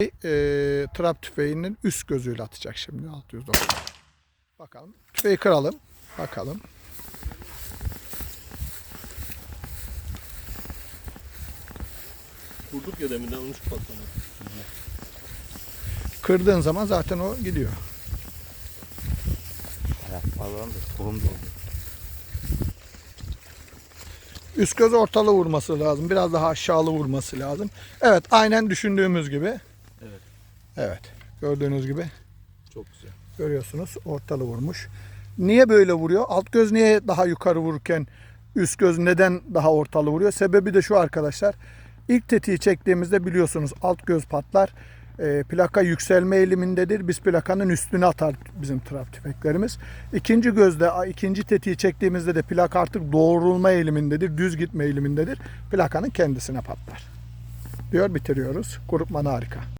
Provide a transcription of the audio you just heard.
e, trap tüfeğinin üst gözüyle atacak şimdi 690. Bakalım. Tüfeği kıralım. Bakalım. Kurduk ya deminden onun için patladı. Kırdığın zaman zaten o gidiyor. Balon da kurum doldu. Üst göz ortalı vurması lazım. Biraz daha aşağılı vurması lazım. Evet aynen düşündüğümüz gibi. Evet. Evet. Gördüğünüz gibi Çok güzel. görüyorsunuz ortalı vurmuş. Niye böyle vuruyor? Alt göz niye daha yukarı vururken üst göz neden daha ortalı vuruyor? Sebebi de şu arkadaşlar. İlk tetiği çektiğimizde biliyorsunuz alt göz patlar. E, plaka yükselme eğilimindedir. Biz plakanın üstüne atar bizim trap tüfeklerimiz. İkinci gözde, ikinci tetiği çektiğimizde de plak artık doğrulma eğilimindedir. Düz gitme eğilimindedir. Plakanın kendisine patlar. Diyor bitiriyoruz. Grupman harika.